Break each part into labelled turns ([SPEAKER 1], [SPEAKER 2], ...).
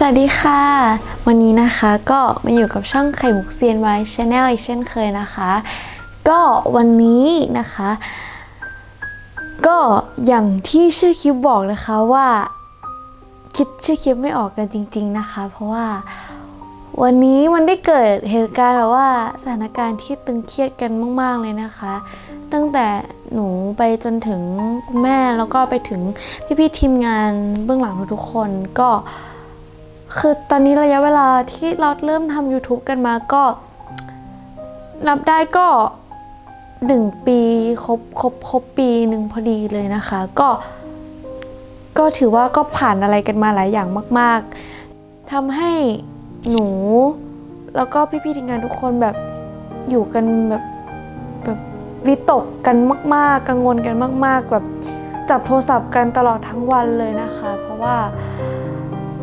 [SPEAKER 1] สวัสดีค่ะ วันนี้นะคะก็มาอยู่กับช่องไข่มุกเซียนไว้ชาแนลอีกเช่นเคยนะคะ ก็วันนี้นะคะ ก็อย่างที่ชื่อคลิปบอกนะคะว่าคิดชื่อคลิปไม่ออกกันจริง ๆนะคะ เพราะว่าวันนี้มันได้เกิดเหตุการณ์แบบว่าสถานการณ์ที่ตึงเครียดกันมาก ๆ เลยนะคะ ตั้งแต่หนูไปจนถึงแม่แล้วก็ไปถึงพี่ๆทีมงานเบื้องหลังทุกๆคนก็ คือตอนนี้ระยะเวลาที่เราเริ่มทำ YouTube กันมาก็ นับได้ก็หนึ่งปีครบครบครบปีหนึ่งพอดีเลยนะคะ ก็ ก็ถือว่าก็ผ่านอะไรกันมาหลายอย่างมาก ๆทำให้หนู แล้วก็พี่ๆทีมงานทุกคนแบบอยู่กันแบบแบบวิตกกันมาก ๆ กังวลกันมาก ๆ แบบจับโทรศัพท์กันตลอดทั้งวันเลยนะคะ เพราะว่า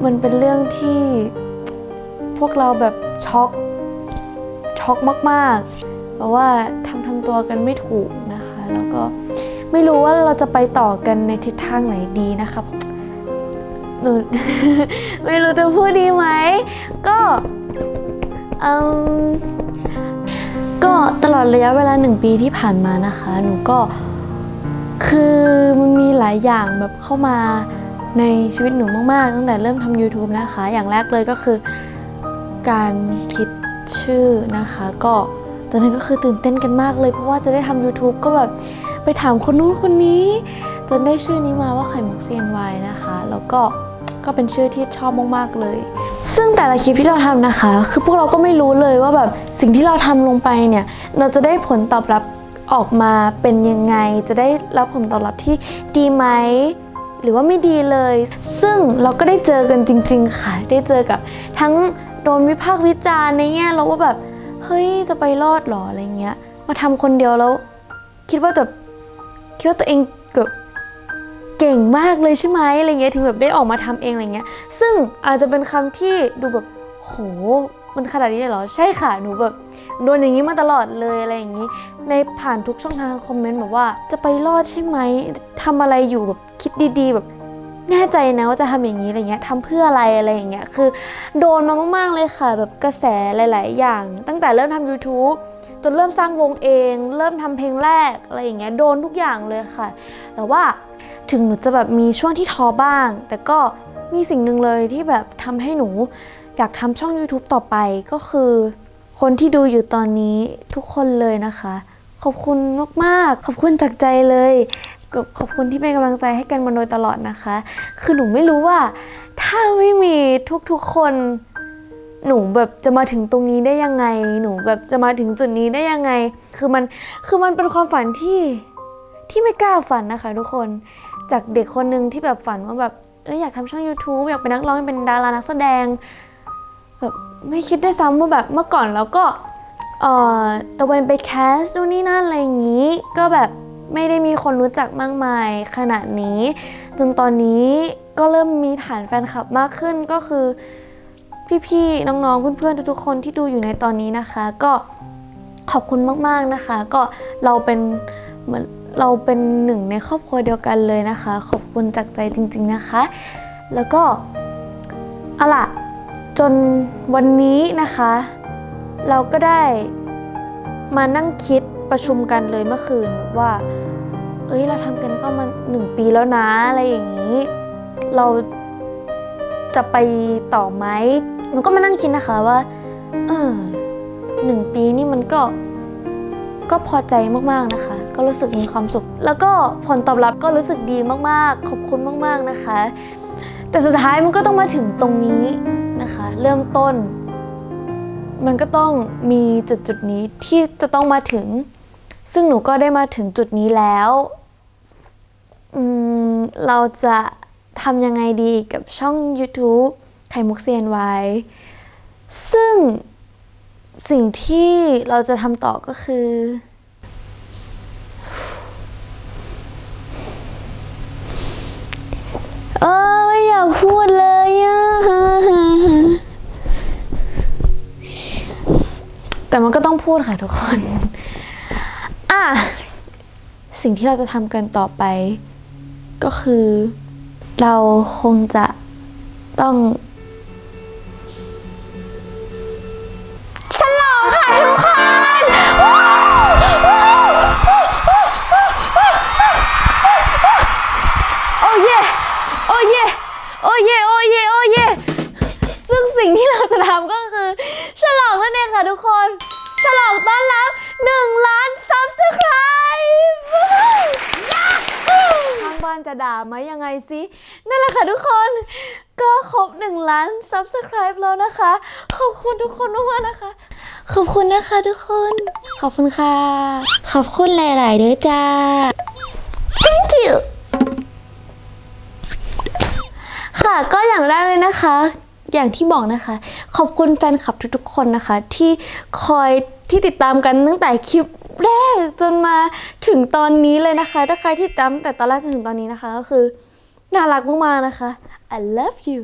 [SPEAKER 1] มันเป็นเรื่องที่พวกเราแบบช็อกช็อกมากๆเพราะว่าทำทำตัวกันไม่ถูกนะคะ แล้วก็ไม่รู้ว่าเราจะไปต่อกันในทิศทางไหนดีนะคะหนูไม่รู้จะพูดดีไหม ก็เอมก็ตลอดระยะเวลาหนึ่งปีที่ผ่านมานะคะ หนูก็คือมันมีหลายอย่างแบบเข้ามา ในชีวิตหนูมากๆ ตั้งแต่เริ่มทำ YouTube นะคะ อย่างแรกเลยก็คือ การคิดชื่อนะคะ ก็ตอนนั้นก็คือตื่นเต้นกันมากเลย เพราะว่าจะได้ทำ YouTube ก็แบบไปถามคนนู้นคนนี้ จนได้ชื่อนี้มาว่าไข่มุก CNY นะคะ แล้วก็ก็เป็นชื่อที่ชอบมากๆเลย ซึ่งแต่ละคลิปที่เราทำนะคะ คือพวกเราก็ไม่รู้เลยว่าแบบสิ่งที่เราทำลงไปเนี่ย เราจะได้ผลตอบรับออกมาเป็นยังไง จะได้รับผลตอบรับที่ดีไหม หรือว่าไม่ดีเลย ซึ่งเราก็ได้เจอกันจริง ๆ ค่ะ ได้เจอกับทั้งโดนวิพากษ์วิจารณ์ในแง่ลบว่าแบบเฮ้ยจะไปรอดหรออะไรเงี้ย มาทำคนเดียวแล้ว คิดว่าแบบคิดว่าตัวเองแบบเก่งมากเลยใช่ไหมอะไรเงี้ยถึงแบบได้ออกมาทำเองอะไรเงี้ย ซึ่งอาจจะเป็นคำที่ดูแบบโห มันขนาดนี้เลยเหรอ ใช่ค่ะ หนูแบบโดนอย่างนี้มาตลอดเลยอะไรอย่างนี้ ในผ่านทุกช่องทางคอมเมนต์แบบว่าจะไปรอดใช่ไหมทำอะไรอยู่แบบคิดดีๆ แบบแน่ใจนะว่าจะทำอย่างนี้อะไรเงี้ยทำเพื่ออะไรอะไรอย่างเงี้ยคือ โดนมามากๆเลยค่ะ แบบกระแสหลาย ๆ อย่าง ตั้งแต่เริ่มทำ YouTube จนเริ่มสร้างวงเอง เริ่มทำเพลงแรกอะไรอย่างเงี้ยโดนทุกอย่างเลยค่ะ แต่ว่าถึงหนูจะแบบมีช่วงที่ท้อบ้าง แต่ก็มีสิ่งหนึ่งเลยที่แบบทำให้หนู อยากทำช่อง YouTube ต่อไปก็คือ คนที่ดูอยู่ตอนนี้ทุกคนเลยนะคะ ขอบคุณมากๆ ขอบคุณจากใจเลยขอบขอบคุณที่เป็นกำลังใจให้กันมาโดยตลอดนะคะ คือหนูไม่รู้ว่า ถ้าไม่มีทุกๆคนหนูแบบจะมาถึงตรงนี้ได้ยังไง หนูแบบจะมาถึงจุดนี้ได้ยังไง คือมันคือมันเป็นความฝันที่ที่ไม่กล้าฝันนะคะ ทุกคนจากเด็กคนหนึ่งที่แบบฝันว่าแบบเอออยากทำช่อง YouTube อยากเป็นนักร้องเป็นดารานักแสดง แบบไม่คิดด้วยซ้ำว่าแบบเมื่อก่อนแล้วก็เอ่อตะเวนไปแคสต์นู่นนี่นั่นอะไรอย่างนี้ ก็แบบไม่ได้มีคนรู้จักมากมายขนาดนี้ จนตอนนี้ก็เริ่มมีฐานแฟนคลับมากขึ้นก็คือพี่ๆน้องๆเพื่อนๆทุกๆคนที่ดูอยู่ในตอนนี้นะคะ ก็ขอบคุณมากๆนะคะ ก็เราเป็นเหมือนเราเป็นหนึ่งในครอบครัวเดียวกันเลยนะคะ ขอบคุณจากใจจริง ๆนะคะ แล้วก็เอาล่ะ จนวันนี้นะคะ เราก็ได้มานั่งคิดประชุมกันเลยเมื่อคืนว่า เอ้ยเราทำกันก็มาหนึ่งปีแล้วนะอะไรอย่างนี้ เราจะไปต่อไหมหนูก็มานั่งคิดนะคะว่า เออหนึ่งปีนี่มันก็ก็พอใจมากๆนะคะ ก็รู้สึกมีความสุข แล้วก็ผลตอบรับก็รู้สึกดีมากๆ ขอบคุณมากๆนะคะ แต่สุดท้ายมันก็ต้องมาถึงตรงนี้ นะคะ เริ่มต้น มันก็ต้องมีจุดจุดนี้ที่จะต้องมาถึง ซึ่งหนูก็ได้มาถึงจุดนี้แล้วอืมเราจะทำยังไงดีกับช่อง YouTube ไข่มุกเซียนไว้ ซึ่งสิ่งที่เราจะทำต่อก็คือ แต่มันก็ต้องพูดค่ะทุกคน อะ สิ่งที่เราจะทำกันต่อไป ก็คือ เราคงจะต้องฉลองค่ะทุกคนว้าวว้าวโอ้เย่โอ้เย่โอ้เย่โอ้เซึ่งสิ่งที่เราจะทำก็คือ ฉลองนั่นเองค่ะทุกคน ด่าไหมยังไงสินั่นแหละค่ะทุกคน ก็ครบ1ล้าน Subscribe แล้วนะคะ ขอบคุณทุกคนมากๆนะคะ ขอบคุณนะคะทุกคน ขอบคุณค่ะ ขอบคุณหลายๆด้วยจ้า thank you ค่ะก็อย่างแรกเลยนะคะ อย่างที่บอกนะคะ ขอบคุณแฟนคลับทุกๆคนนะคะ ที่คอยที่ติดตามกันตั้งแต่คลิปแรกจนมาถึงตอนนี้เลยนะคะ ถ้าใครที่ตามตั้งแต่ตอนแรกจนถึงตอนนี้นะคะ ก็คือน่ารักมากๆนะคะ I love you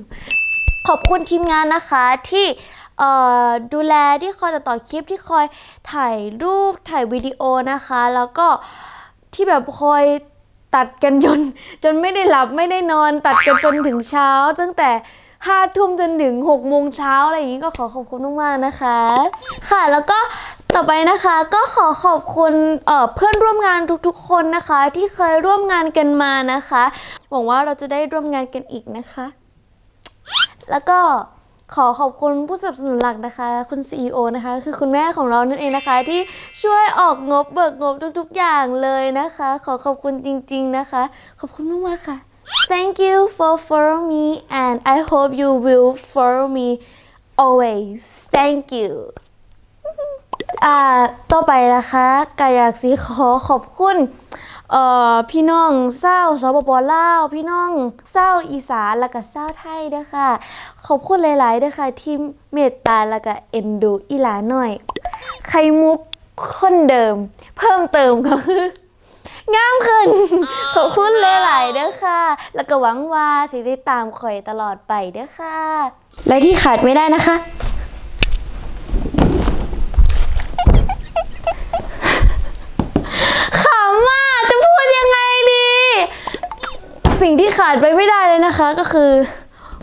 [SPEAKER 1] ขอบคุณทีมงานนะคะที่ดูแลที่คอยตัดต่อคลิปที่คอยถ่ายรูปถ่ายวิดีโอนะคะ แล้วก็ที่แบบคอยตัดกันจน จนไม่ได้หลับไม่ได้นอน ตัดกันจนถึงเช้าตั้งแต่ ห้าทุ่มจนถึงหกโมงเช้าอะไรอย่างนี้ก็ขอขอบคุณมากๆนะคะ ค่ะแล้วก็ต่อไปนะคะก็ขอขอบคุณเเพื่อนร่วมงานทุกๆ คนนะคะ ที่เคยร่วมงานกันมานะคะ หวังว่าเราจะได้ร่วมงานกันอีกนะคะ แล้วก็ขอขอบคุณผู้สนับสนุนหลักนะคะ คุณ CEO นะคะ คือคุณแม่ของเรานั่นเองนะคะ ที่ช่วยออกงบเบิกงบทุกๆอย่างเลยนะคะ ขอขอบคุณจริง ๆนะคะ ขอบคุณมากๆค่ะ Thank you for follow me and I hope you will follow me always Thank you อ่าต่อไปนะคะกายอยากสีขอขอบคุณเอ่อพี่น้องเศร้าสปปลาว พี่น้องเศร้าอีสานแล้วก็เศร้าไทยเด้อค่ะ ขอบคุณหลายๆเด้อค่ะที่เมตตาแล้วก็เอ็นดูอีหลาหน่อย ไข่มุกคนเดิม เพิ่มเติมก็คือ งามขึ้น ขอบคุณหลายๆเด้อค่ะ แล้วก็หวังว่าสิได้ตามข่อยตลอดไปเด้อค่ะ และที่ขาดไม่ได้นะคะ ขำว่าจะพูดยังไงดี สิ่งที่ขาดไปไม่ได้เลยนะคะ ก็คือ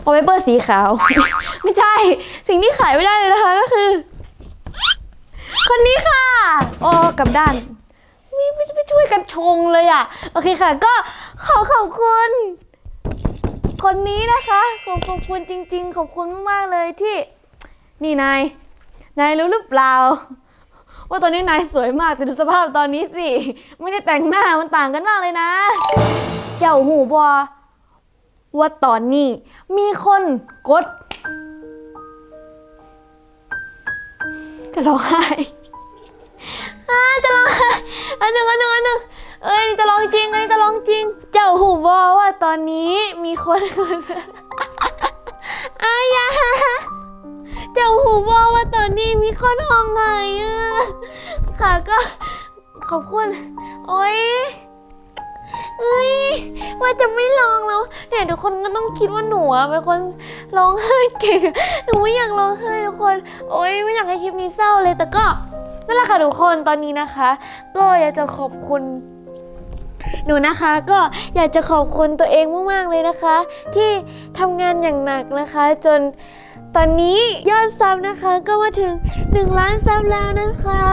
[SPEAKER 1] วอลเปเปอร์สีขาว ไม่ใช่ สิ่งที่ขายไม่ได้เลยนะคะก็คือ คนนี้ค่ะ โอ้กลับด้าน ไม่ไม่ไม่ช่วยกันชงเลยอะ โอเคค่ะ ก็ขอขอบคุณ คนนี้นะคะขอบขอบคุณจริง ๆ ขอบคุณมากๆเลยที่ นี่นายนายรู้หรือเปล่า ว่าตอนนี้นายสวยมากแต่ดูสภาพตอนนี้สิ ไม่ได้แต่งหน้ามันต่างกันมากเลยนะ เจ้าหูบอว่าตอนนี้มีคนกด จะร้องไห้ อ่าจะร้องอันหนึ่งอันหนึ่งอันหนึ่งเอ้ยนี่จะร้องจริงอันนี้จะร้องจริง เจ้าหูบอว่าตอนนี้มีคนอายาเจ้าหูบอว่าตอนนี้มีคนห้องไงอะค่ะก็ขอบคุณ โอ๊ยเอ้ยว่าจะไม่ร้องแล้วเนี่ยทุกคนก็ต้องคิดว่าหนูอะเป็นคนร้องไห้เก่งหนูไม่อยากร้องไห้ทุกคน โอ๊ยไม่อยากให้คลิปนี้เศร้าเลยแต่ก็ นั่นแหละค่ะทุกคนตอนนี้นะคะ ก็อยากจะขอบคุณ หนูนะคะก็อยากจะขอบคุณตัวเองมากๆเลยนะคะ ที่ทำงานอย่างหนักนะคะ จนตอนนี้ยอดซับนะคะก็มาถึง 1 ล้านซับแล้วนะคะ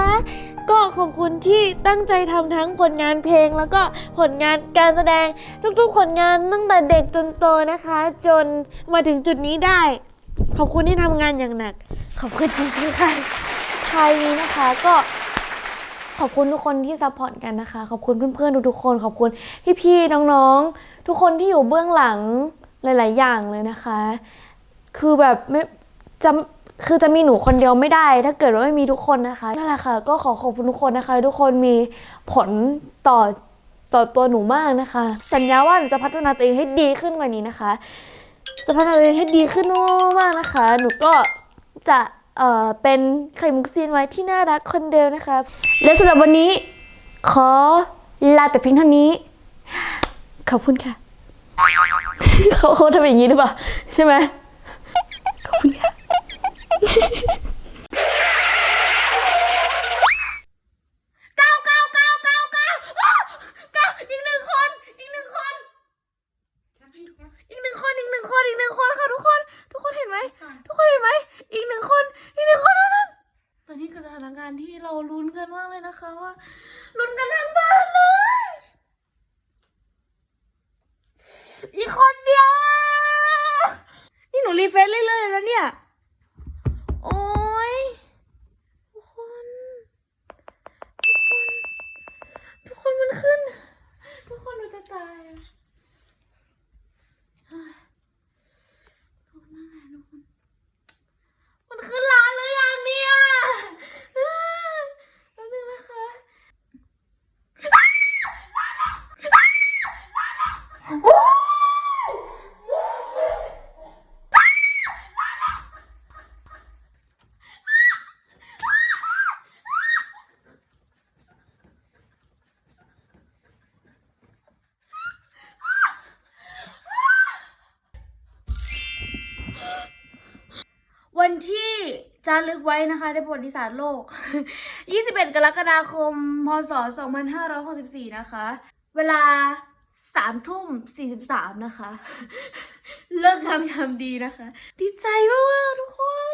[SPEAKER 1] ก็ขอบคุณที่ตั้งใจทำทั้งผลงานเพลง แล้วก็ผลงานการแสดงทุกๆผลงานตั้งแต่เด็กจนโตนะคะ จนมาถึงจุดนี้ได้ ขอบคุณที่ทำงานอย่างหนัก ขอบคุณจริงๆค่ะ ไทายนี้นะคะก็ขอบคุณทุกคนที่ซัพพอร์ตกันนะคะ ขอบคุณเพื่อนๆทุกๆคน ขอบคุณพี่ๆน้องๆ ทุกคนที่อยู่เบื้องหลังหลาย ๆ อย่างเลยนะคะ คือแบบไม่จะคือจะมีหนูคนเดียวไม่ได้ ถ้าเกิดว่าไม่มีทุกคนนะคะนั่นแหละค่ะ ก็ขอขอบคุณทุกคนนะคะ ทุกคนมีผลต่อต่อตัวหนูมากนะคะ สัญญาว่าหนูจะพัฒนาตัวเองให้ดีขึ้นกว่านี้นะคะ จะพัฒนาตัวเองให้ดีขึ้นมากๆนะคะ หนูก็จะ เอ่อเป็นไข่มุกซีนไว้ที่น่ารักคนเดิมนะคะและสำหรับวันนี้ ขอลาแต่เพียงเท่านี้ ขอบคุณค่ะ เขาเขาทำอย่างนี้หรือเปล่า ใช่ไหมขอบคุณค่ะ 洛 จารึกไว้นะคะในประวัติศาสตร์โลก 21 กรกฎาคม พศ 2564 นะคะ เวลา3ทุ่ม43นะคะ เลิกทำยามดีนะคะ ดีใจมากๆทุกคน